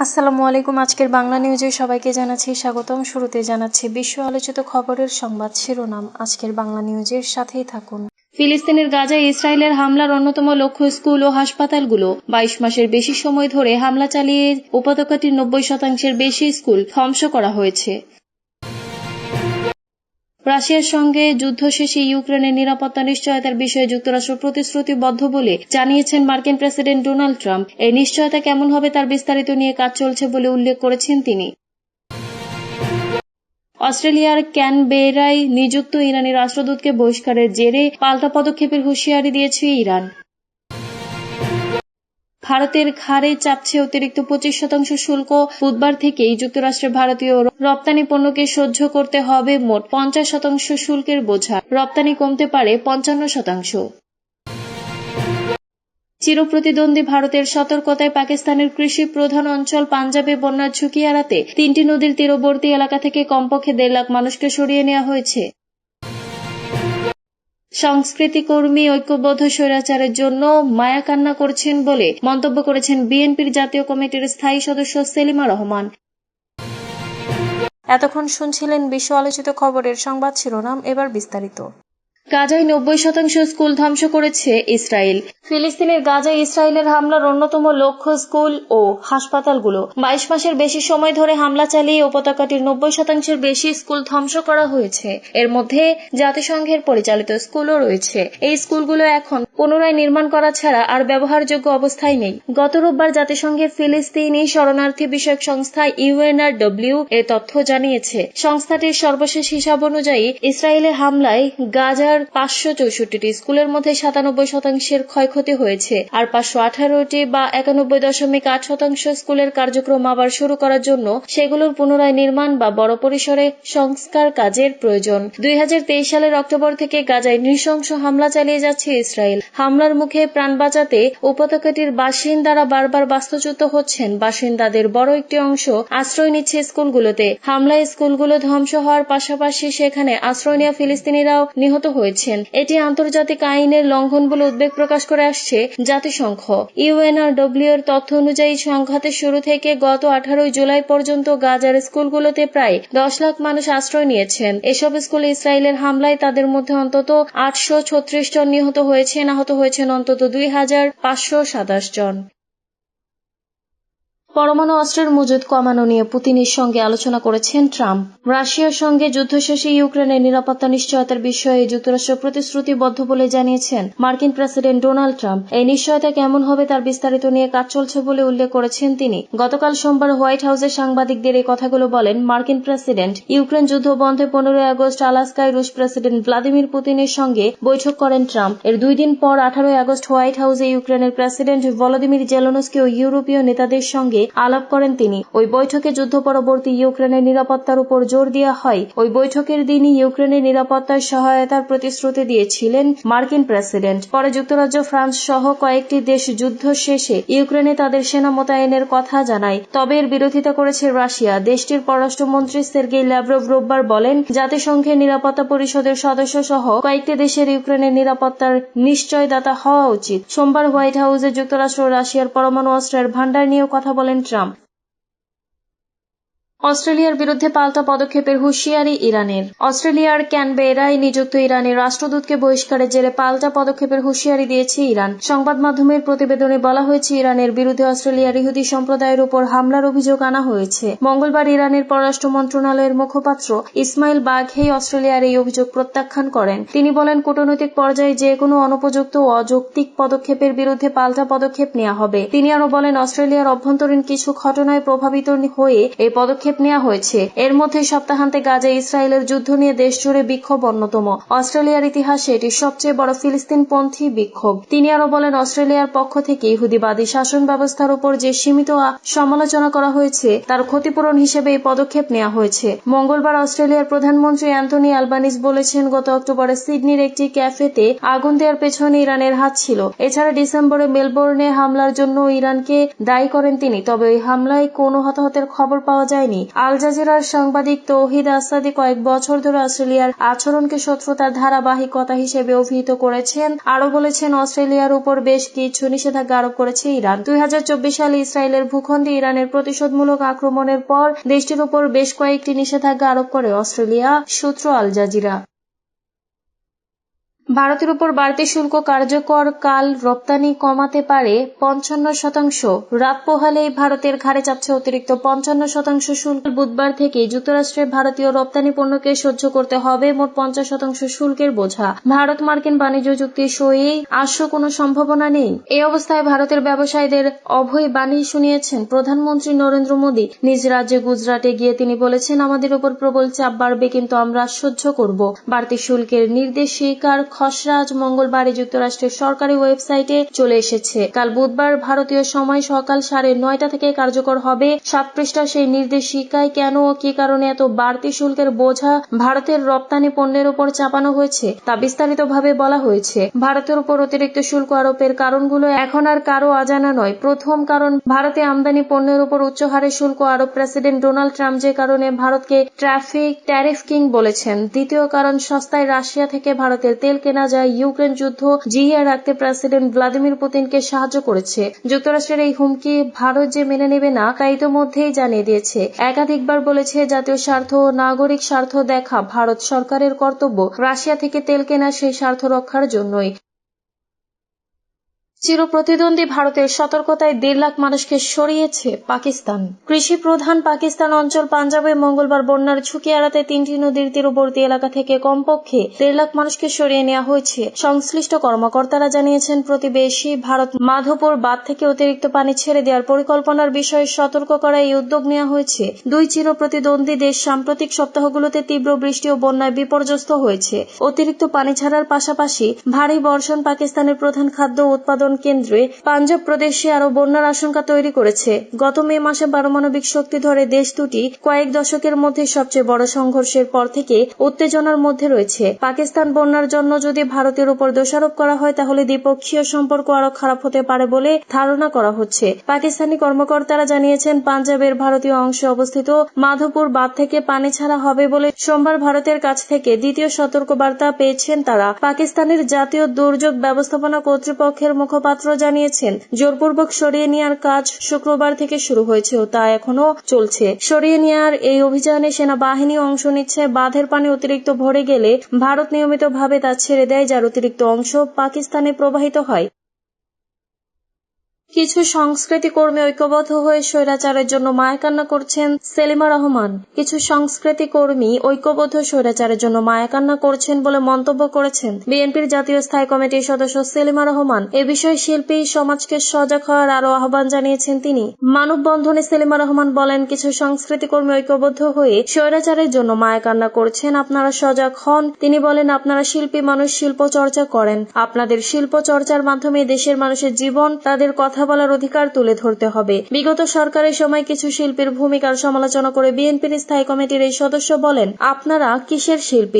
আসসালামু আলাইকুম, আজকের বাংলা নিউজে সবাইকে জানাচ্ছি স্বাগতম। শুরুতে জানাচ্ছি বিশ্ব আলোচিত খবরের সংবাদ শিরোনাম। আজকের বাংলা নিউজের সাথেই থাকুন। ফিলিস্তিনের গাজায় ইসরায়েলের হামলার অন্যতম লক্ষ্য স্কুল ও হাসপাতালগুলো। বাইশ মাসের বেশি সময় ধরে হামলা চালিয়ে উপত্যকাটির নব্বই শতাংশের বেশি স্কুল ধ্বংস করা হয়েছে। রাশিয়ার সঙ্গে যুদ্ধ শেষে ইউক্রেনের নিরাপত্তা নিশ্চয়তার বিষয়ে যুক্তরাষ্ট্র প্রতিশ্রুতিবদ্ধ বলে জানিয়েছেন মার্কিন প্রেসিডেন্ট ডোনাল্ড ট্রাম্প। এই নিশ্চয়তা কেমন হবে তার বিস্তারিত নিয়ে কাজ চলছে বলে উল্লেখ করেছেন তিনি। অস্ট্রেলিয়ার ক্যানবেরায় নিযুক্ত ইরানি রাষ্ট্রদূতকে বহিষ্কারের জেরে পাল্টা পদক্ষেপের হুঁশিয়ারি দিয়েছে ইরান। ভারতের ঘাড়ে চাপছে অতিরিক্ত পঁচিশ শতাংশ শুল্ক। বুধবার থেকেই যুক্তরাষ্ট্রের ভারতীয় রপ্তানি পণ্যকে সহ্য করতে হবে মোট পঞ্চাশ শতাংশ শুল্কের বোঝা। রপ্তানি কমতে পারে পঞ্চান্ন শতাংশ। চিরপ্রতিদ্বন্দ্বী ভারতের সতর্কতায় পাকিস্তানের কৃষি প্রধান অঞ্চল পাঞ্জাবে বন্যার ঝুঁকি এড়াতে তিনটি নদীর তীরবর্তী এলাকা থেকে কমপক্ষে দেড় লাখ মানুষকে সরিয়ে নেওয়া হয়েছে। সংস্কৃতি কর্মী, ঐক্যবদ্ধ স্বৈরাচারের জন্য মায়া কান্না করছেন বলে মন্তব্য করেছেন বিএনপির জাতীয় কমিটির স্থায়ী সদস্য সেলিমা রহমান। এতক্ষণ শুনছিলেন বিশ্ব আলোচিত খবরের সংবাদ শিরোনাম, এবার বিস্তারিত। গাজায় নব্বই শতাংশ স্কুল ধ্বংস করেছে ইসরায়েল। ফিলিস্তিনের গাজায় ইসরায়েলের হামলার অন্যতম লক্ষ্য স্কুল ও হাসপাতালগুলো। বাইশ মাসের বেশি সময় ধরে হামলা চালিয়ে উপত্যকাটির নব্বই শতাংশের বেশি স্কুল ধ্বংস করা হয়েছে। এর মধ্যে জাতিসংঘের পরিচালিত স্কুলও রয়েছে। এই স্কুলগুলো এখন পুনরায় নির্মাণ করা ছাড়া আর ব্যবহারযোগ্য অবস্থায় নেই। গত রোববার জাতিসংঘের ফিলিস্তিনি শরণার্থী বিষয়ক সংস্থা ইউএনআরডব্লিউ এ তথ্য জানিয়েছে। সংস্থাটির সর্বশেষ হিসাব অনুযায়ী ইসরায়েলের হামলায় গাজার পাঁচশো চৌষট্টিটি স্কুলের মধ্যে সাতানব্বই শতাংশের ক্ষয়ক্ষতি হয়েছে, আর পাঁচশো আঠারোটি বা একানব্বই দশমিক আট শতাংশ স্কুলের কার্যক্রম আবার শুরু করার জন্য সেগুলোর পুনরায় নির্মাণ বা বড় পরিসরে সংস্কার কাজের প্রয়োজন। দুই হাজার তেইশ সালের অক্টোবর থেকে গাজায় নৃশংস হামলা চালিয়ে যাচ্ছে ইসরায়েল। হামলার মুখে প্রাণ বাঁচাতে উপত্যকাটির বাসিন্দারা বারবার বাস্তুচ্যুত হচ্ছেন। বাসিন্দাদের বড় একটি অংশ আশ্রয় নিচ্ছে স্কুলগুলোতে। হামলায় স্কুলগুলো ধ্বংস হওয়ার পাশাপাশি সেখানে আশ্রয় নেওয়া ফিলিস্তিনিরাও নিহত হয়েছেন এটি আন্তর্জাতিক আইনের লঙ্ঘন বলে উদ্বেগ প্রকাশ করে আসছে জাতিসংঘ। ইউএনআরডব্লিউ এর তথ্য অনুযায়ী সংঘাতের শুরু থেকে গত আঠারোই জুলাই পর্যন্ত গাজার স্কুলগুলোতে প্রায় দশ লাখ মানুষ আশ্রয় নিয়েছেন। এসব স্কুলে ইসরায়েলের হামলায় তাদের মধ্যে অন্তত আটশো ছত্রিশ জন নিহত হয়েছেন, আহত হয়েছেন অন্তত দুই হাজার পাঁচশো সাতাশ জন। পরমাণু অস্ত্রের মজুদ কমানো নিয়ে পুতিনের সঙ্গে আলোচনা করেছেন ট্রাম্প। রাশিয়ার সঙ্গে যুদ্ধ শেষে ইউক্রেনের নিরাপত্তা নিশ্চয়তার বিষয়ে যুক্তরাষ্ট্র প্রতিশ্রুতিবদ্ধ বলে জানিয়েছেন মার্কিন প্রেসিডেন্ট ডোনাল্ড ট্রাম্প। এই নিশ্চয়তা কেমন হবে তার বিস্তারিত নিয়ে কাজ চলছে বলে উল্লেখ করেছেন তিনি। গতকাল সোমবার হোয়াইট হাউসে সাংবাদিকদের এই কথাগুলো বলেন মার্কিন প্রেসিডেন্ট। ইউক্রেন যুদ্ধ বন্ধে পনেরোই আগস্ট আলাস্কায় রুশ প্রেসিডেন্ট ভ্লাদিমির পুতিনের সঙ্গে বৈঠক করেন ট্রাম্প। এর দুই দিন পর আঠারোই আগস্ট হোয়াইট হাউসে ইউক্রেনের প্রেসিডেন্ট ভলোদিমির জেলনস্কি ও ইউরোপীয় নেতাদের সঙ্গে আলাপ করেন তিনি। ওই বৈঠকে যুদ্ধ পরবর্তী ইউক্রেনের নিরাপত্তার উপর জোর দেওয়া হয়। ওই বৈঠকের দিনই ইউক্রেনের নিরাপত্তার সহায়তার প্রতিশ্রুতি দিয়েছিলেন মার্কিন প্রেসিডেন্ট। পরে যুক্তরাজ্য, ফ্রান্স সহ কয়েকটি দেশ যুদ্ধ শেষে ইউক্রেনে তাদের সেনা মোতায়েনের কথা জানায়। তবে এর বিরোধিতা করেছে রাশিয়া। দেশটির পররাষ্ট্রমন্ত্রী সের্গেই ল্যাভরভ রোববার বলেন, জাতিসংঘের নিরাপত্তা পরিষদের সদস্য সহ কয়েকটি দেশের ইউক্রেনের নিরাপত্তার নিশ্চয়দাতা হওয়া উচিত। সোমবার হোয়াইট হাউসে যুক্তরাষ্ট্র রাশিয়ার পরমাণু অস্ত্রের ভান্ডার নিয়েও কথা বলেন ট্রাম্প অস্ট্রেলিয়ার বিরুদ্ধে পাল্টা পদক্ষেপের হুঁশিয়ারি ইরানের। অস্ট্রেলিয়ার ক্যানবেরায় নিযুক্ত ইরানের রাষ্ট্রদূতকে বহিষ্কারের জেরে পাল্টা পদক্ষেপের হুঁশিয়ারি দিয়েছে ইরান। সংবাদ মাধ্যমের প্রতিবেদনে বলা হয়েছে, ইরানের বিরুদ্ধে অস্ট্রেলিয়ার ইহুদি সম্প্রদায়ের উপর হামলার অভিযোগ আনা হয়েছে। মঙ্গলবার ইরানের পররাষ্ট্র মন্ত্রণালয়ের মুখপাত্র ইসমাইল বাঘেই অস্ট্রেলিয়ার এই অভিযোগ প্রত্যাখ্যান করেন। তিনি বলেন, কূটনৈতিক পর্যায়ে যে কোনো অনুপযুক্ত ও অযৌক্তিক পদক্ষেপের বিরুদ্ধে পাল্টা পদক্ষেপ নেওয়া হবে। তিনি আরও বলেন, অস্ট্রেলিয়ার অভ্যন্তরীণ কিছু ঘটনায় প্রভাবিত হয়ে এই পদক্ষেপ পদক্ষেপ নেওয়া হয়েছে। এর মধ্যে সপ্তাহান্তে গাজা ইসরায়েলের যুদ্ধ নিয়ে দেশ জুড়ে বিক্ষোভ অন্যতম। অস্ট্রেলিয়ার ইতিহাসে এটি সবচেয়ে বড় ফিলিস্তিনপন্থী বিক্ষোভ। তিনি আরও বলেন, অস্ট্রেলিয়ার পক্ষ থেকে ইহুদিবাদী শাসন ব্যবস্থার উপর যে সীমিত সমালোচনা করা হয়েছে, তার ক্ষতিপূরণ হিসেবে এই পদক্ষেপ নেওয়া হয়েছে। মঙ্গলবার অস্ট্রেলিয়ার প্রধানমন্ত্রী অ্যান্থনি অ্যালবানিস বলেছেন, গত অক্টোবরে সিডনির একটি ক্যাফেতে আগুন দেওয়ার পেছনে ইরানের হাত ছিল। এছাড়া ডিসেম্বরে মেলবোর্নে হামলার জন্য ইরানকে দায়ী করেন তিনি, তবে ওই হামলায় কোনো হতাহতের খবর পাওয়া যায়নি। আল জাজিরার সাংবাদিক তৌহিদ আসাদি কয়েক বছর ধরে অস্ট্রেলিয়ার আচরণকে শত্রুতার ধারাবাহিকতা হিসেবে অভিহিত করেছেন। আরও বলেছেন, অস্ট্রেলিয়ার উপর বেশ কিছু নিষেধাজ্ঞা আরোপ করেছে ইরান। দুই হাজার চব্বিশ সালে ইসরায়েলের ভূখণ্ডে ইরানের প্রতিশোধমূলক আক্রমণের পর দেশটির উপর বেশ কয়েকটি নিষেধাজ্ঞা আরোপ করে অস্ট্রেলিয়া, সূত্র আল জাজিরা। ভারতের উপর বাড়তি শুল্ক কার্যকর কাল রপ্তানি কমাতে পারে পঞ্চান্ন শতাংশ। রাত পোহালেই ভারতের ঘাড়ে চাপছে অতিরিক্ত পঞ্চান্ন শতাংশ শুল্ক। বুধবার থেকে যুক্তরাষ্ট্রের ভারতীয় রপ্তানি পণ্যকে সহ্য করতে হবে মোট পঞ্চাশ শতাংশ শুল্কের বোঝা। ভারত মার্কিন বাণিজ্য চুক্তি সইয়েই আসো, কোনো সম্ভাবনা নেই। এই অবস্থায় ভারতের ব্যবসায়ীদের অভয় বাণী শুনিয়েছেন প্রধানমন্ত্রী নরেন্দ্র মোদী। নিজ রাজ্যে গুজরাটে গিয়ে তিনি বলেছেন, আমাদের উপর প্রবল চাপ বাড়বে, কিন্তু আমরা সহ্য করব। বাড়তি শুল্কের নির্দেশিকার খসড়া আজ মঙ্গলবারে যুক্তরাষ্ট্রের সরকারি ওয়েবসাইটে চলে এসেছে। কাল বুধবার ভারতীয় সময় সকাল সাড়ে নয়টা থেকে কার্যকর হবে। সাত পৃষ্ঠা সেই নির্দেশিকায় কেন ও কি কারণে এত বাড়তি শুল্কের বোঝা ভারতের রপ্তানি পণ্যের উপর চাপানো হয়েছে, তা বিস্তারিতভাবে বলা হয়েছে। ভারতের উপর অতিরিক্ত শুল্ক আরোপের কারণগুলো এখন আর কারও অজানা নয়। প্রথম কারণ, ভারতে আমদানি পণ্যের উপর উচ্চ হারে শুল্ক আরোপ প্রেসিডেন্ট ডোনাল্ড ট্রাম্প যে কারণে ভারতকে ট্রাফিক, ট্যারিফ কিং বলেছেন। দ্বিতীয় কারণ, সস্তায় রাশিয়া থেকে ভারতের তেল কেনা যায় ইউক্রেন যুদ্ধ জিহিয়া রাখতে প্রেসিডেন্ট ভ্লাদিমির পুতিনকে সাহায্য করেছে। যুক্তরাষ্ট্রের এই হুমকি ভারত যে মেনে নেবে না, তা ইতোমধ্যেই জানিয়ে দিয়েছে। একাধিকবার বলেছে জাতীয় স্বার্থ ও নাগরিক স্বার্থ দেখা ভারত সরকারের কর্তব্য। রাশিয়া থেকে তেল কেনা সেই স্বার্থ রক্ষার জন্যই। চিরপ্রতিদ্বন্দ্বী ভারতের সতর্কতায় দেড় লাখ মানুষকে সরিয়েছে পাকিস্তান। কৃষি প্রধান পাকিস্তান অঞ্চল পাঞ্জাবে মঙ্গলবার বন্যার ঝুঁকি এড়াতে তিনটি নদীর তীরবর্তী এলাকা থেকে কমপক্ষে দেড় লাখ মানুষকে সরিয়ে নেওয়া হয়েছে। সংশ্লিষ্ট কর্মকর্তারা জানিয়েছেন, প্রতিবেশী ভারত মাধোপুর বাঁধ থেকে অতিরিক্ত পানি ছেড়ে দেওয়ার পরিকল্পনার বিষয়ে সতর্ক করা এই উদ্যোগ নেওয়া হয়েছে। দুই চিরপ্রতিদ্বন্দ্বী দেশ সাম্প্রতিক সপ্তাহগুলোতে তীব্র বৃষ্টি ও বন্যায় বিপর্যস্ত হয়েছে। অতিরিক্ত পানি ছাড়ার পাশাপাশি ভারী বর্ষণ পাকিস্তানের প্রধান খাদ্য উৎপাদন কেন্দ্রে পাঞ্জাব প্রদেশে আরও বন্যার আশঙ্কা তৈরি করেছে। গত মে মাসে পারমাণবিক শক্তি ধরে দেশ দুটি কয়েক দশকের মধ্যে সবচেয়ে বড় সংঘর্ষের পর থেকে উত্তেজনার মধ্যে রয়েছে। পাকিস্তান বন্যার জন্য যদি ভারতের উপর দোষারোপ করা হয়, তাহলে দ্বিপক্ষীয় সম্পর্ক আরও খারাপ হতে পারে বলে ধারণা করা হচ্ছে। পাকিস্তানি কর্মকর্তারা জানিয়েছেন, পাঞ্জাবের ভারতীয় অংশে অবস্থিত মাধোপুর বাঁধ থেকে পানি ছাড়া হবে বলে সোমবার ভারতের কাছ থেকে দ্বিতীয় সতর্কবার্তা পেয়েছেন তারা। পাকিস্তানের জাতীয় দুর্যোগ ব্যবস্থাপনা কর্তৃপক্ষের মুখপাত্র জানিয়েছেন, জোরপূর্বক সরিয়ে নেওয়ার কাজ শুক্রবার থেকে শুরু হয়েছে ও তা এখনও চলছে। সরিয়ে নেওয়ার এই অভিযানে সেনাবাহিনী অংশ নিচ্ছে, বাঁধের পানি অতিরিক্ত ভরে গেলে ভারত নিয়মিতভাবে তা ছেড়ে দেয়, যার অতিরিক্ত অংশ পাকিস্তানে প্রবাহিত হয়। কিছু সংস্কৃতি কর্মী ঐক্যবদ্ধ হয়ে স্বৈরাচারের জন্য মায়াকান্না করছেন সেলিমা রহমান। কিছু সংস্কৃতি কর্মী ঐক্যবদ্ধ স্বৈরাচারের জন্য মায়াকান্না করছেন বলে মন্তব্য করেছেন বিএনপির জাতীয় স্থায়ী কমিটির সদস্য সেলিমা রহমান। এ বিষয়ে শিল্পী সমাজকে সজাগ হওয়ার আরও আহ্বান জানিয়েছেন তিনি। মানববন্ধনে সেলিমা রহমান বলেন, কিছু সংস্কৃতি কর্মী ঐক্যবদ্ধ হয়ে স্বৈরাচারের জন্য মায়াকান্না করছেন, আপনারা সজাগ হন। তিনি বলেন, আপনারা শিল্পী, মানুষ শিল্প চর্চা করেন। আপনাদের শিল্প চর্চার মাধ্যমে দেশের মানুষের জীবন, তাদের কথা কথা বলার অধিকার তুলে ধরতে হবে। বিগত সরকারের সময় কিছু শিল্পীর ভূমিকার সমালোচনা করে বিএনপির স্থায়ী কমিটির এই সদস্য বলেন, আপনারা কিসের শিল্পী?